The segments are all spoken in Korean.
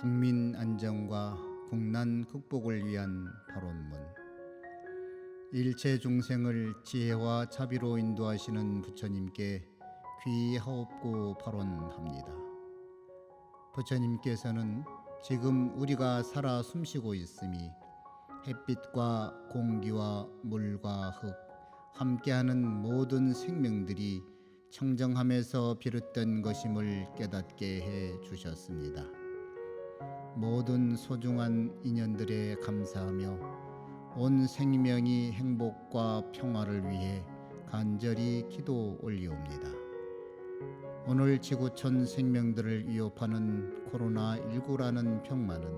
국민 안정과 국난 극복을 위한 발언문 일체 중생을 지혜와 자비로 인도하시는 부처님께 귀하옵고 발언합니다. 부처님께서는 지금 우리가 살아 숨쉬고 있음이 햇빛과 공기와 물과 흙 함께하는 모든 생명들이 청정함에서 비롯된 것임을 깨닫게 해 주셨습니다. 모든 소중한 인연들에 감사하며 온 생명이 행복과 평화를 위해 간절히 기도 올리옵니다. 오늘 지구촌 생명들을 위협하는 코로나19라는 병만은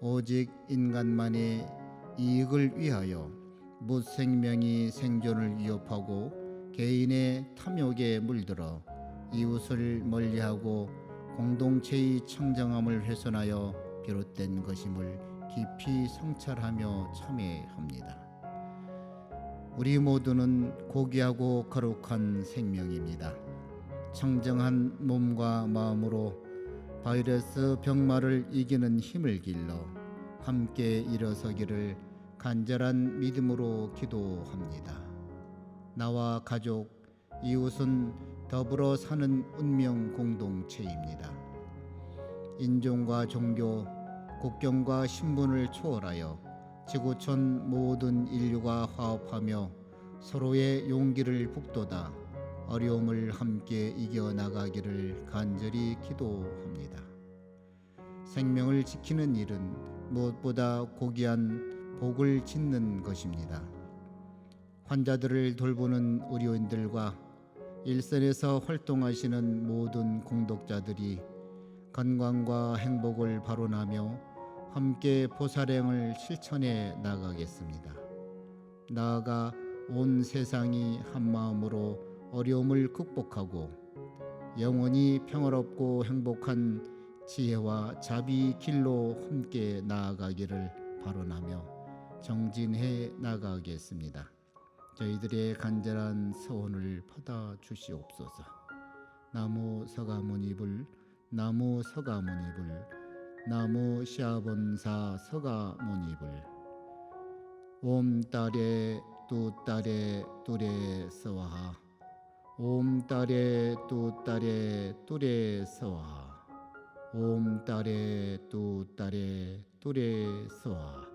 오직 인간만의 이익을 위하여 무생명이 생존을 위협하고 개인의 탐욕에 물들어 이웃을 멀리하고 공동체의 청정함을 훼손하여 비롯된 것임을 깊이 성찰하며 참회합니다. 우리 모두는 고귀하고 거룩한 생명입니다. 청정한 몸과 마음으로 바이러스 병마를 이기는 힘을 길러 함께 일어서기를 간절한 믿음으로 기도합니다. 나와 가족, 이웃은 더불어 사는 운명 공동체입니다. 인종과 종교, 국경과 신분을 초월하여 지구촌 모든 인류가 화합하며 서로의 용기를 북돋아 어려움을 함께 이겨나가기를 간절히 기도합니다. 생명을 지키는 일은 무엇보다 고귀한 복을 짓는 것입니다. 환자들을 돌보는 의료인들과 일선에서 활동하시는 모든 공덕자들이 건강과 행복을 발원하며 함께 보살행을 실천해 나가겠습니다. 나아가 온 세상이 한 마음으로 어려움을 극복하고 영원히 평화롭고 행복한 지혜와 자비 길로 함께 나아가기를 발언하며 정진해 나가겠습니다. 저희들의 간절한 소원을 받아 주시옵소서. 나무 서가모니불 나무 서가모니불 나무 시아본사 서가모니불. 옴 딸에 뚜 딸에 뚜레 서와하. 옴 딸에 뚜 딸에 뚜레 서와하. 옴 딸에 뚜 딸에 뚜레 서와하